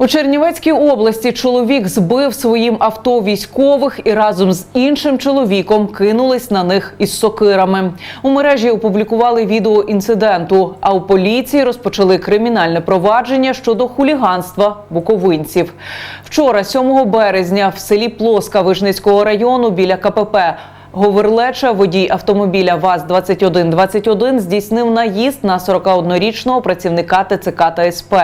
У Чернівецькій області чоловік збив своїм авто військових і разом з іншим чоловіком кинулись на них із сокирами. У мережі опублікували відео інциденту. А у поліції розпочали кримінальне провадження щодо хуліганства буковинців. Вчора, 7 березня, в селі Плоска Вижницького району біля КПП. Говерлеча, водій автомобіля ВАЗ-2121 здійснив наїзд на 41-річного працівника ТЦК та СП.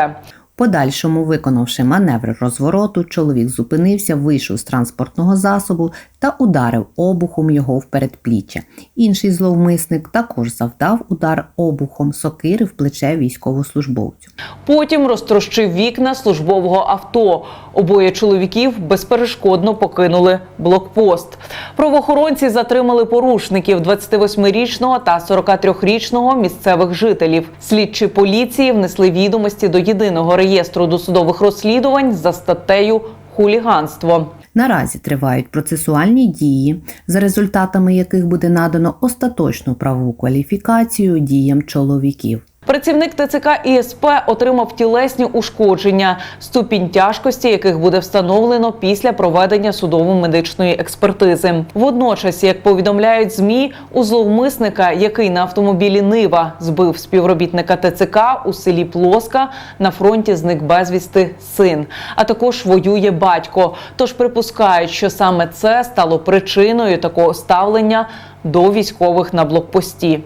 Подальшому, виконавши маневр розвороту, чоловік зупинився, вийшов з транспортного засобу та ударив обухом його в передпліччя. Інший зловмисник також завдав удар обухом сокири в плече військовослужбовцю. Потім розтрощив вікна службового авто. Обоє чоловіків безперешкодно покинули блокпост. Правоохоронці затримали порушників 28-річного та 43-річного місцевих жителів. Слідчі поліції внесли відомості до єдиного реєстру досудових розслідувань за статтею хуліганство. Наразі тривають процесуальні дії, за результатами яких буде надано остаточну правову кваліфікацію діям чоловіків. Працівник ТЦК і СП отримав тілесні ушкодження, ступінь тяжкості яких буде встановлено після проведення судово-медичної експертизи. Водночас, як повідомляють змі, у зловмисника, який на автомобілі Нива збив співробітника ТЦК у селі Плоска, на фронті зник безвісти син, а також воює батько. Тож припускають, що саме це стало причиною такого ставлення до військових на блокпості.